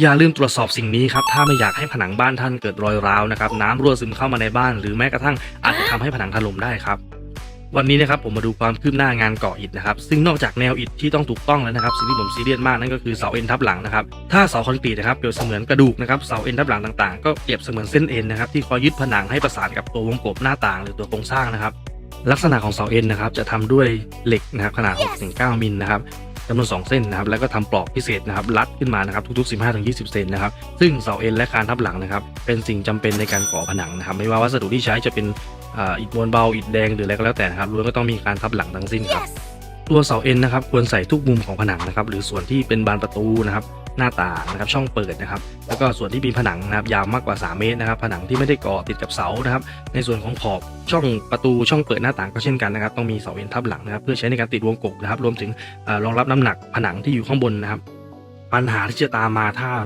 อย่าลืมตรวจสอบสิ่งนี้ครับ ถ้าไม่อยากให้ผนังบ้านท่านเกิดรอยร้าวนะครับ น้ำรั่วซึมเข้ามาในบ้าน หรือแม้กระทั่งอาจจะทำให้ผนังถล่มได้ครับวันนี้นะครับผมมาดูความคืบหน้างานก่ออิฐนะครับซึ่งนอกจากแนวอิฐที่ต้องถูกต้องแล้วนะครับสิ่งที่ผมซีเรียสมากนั่นก็คือเสาเอ็นทับหลังนะครับถ้าเสาคอนกรีตนะครับเปรียบเสมือนกระดูกนะครับเสาเอ็นทับหลังต่างๆ ก็เปรียบเสมือนเส้นเอ็นนะครับที่คอยยึดผนังให้ประสานกับตัววงกบหน้าต่างหรือตัวโครงสร้างนะครับลักษณะของเสาเอ็นนะครับจะทำด้วยเหล็กนะครับขนาด6-9มิลนะครับ จำนวน 2 เส้นนะครับแล้วก็ทำปลอกพิเศษนะครับรัดขึ้นมานะครับทุก ๆ 15-20 เซนนะครับซึ่งเสาเอ็นและคานทับหลังนะครับเป็นสิ่งจำเป็นในการก่อผนังนะครับไม่ว่าวัสดุที่ใช้จะเป็นอ่าอิฐมวลเบาอิฐแดงหรืออะไรก็แล้วแต่นะครับล้วนก็ต้องมีการทับหลังทั้งสิ้นครับตัวเสาเอ็นนะครับควรใส่ทุกมุมของผนังนะครับหรือส่วนที่เป็นบานประตูนะครับ หน้าต่างนะครับช่องเปิดนะครับแล้วก็ส่วนที่มีผนังนะครับยาวมากกว่า 3 เมตรนะครับผนังที่ไม่ได้ก่อติดกับเสานะครับในส่วนของขอบช่องประตูช่องเปิดหน้าต่างก็เช่นกันนะครับต้องมีเสาเอ็นทับหลังนะครับเพื่อใช้ในการติดวงกบนะครับรวมถึงรองรับน้ำหนักผนังที่อยู่ข้างบนนะครับปัญหาที่จะตามมาถ้าเรา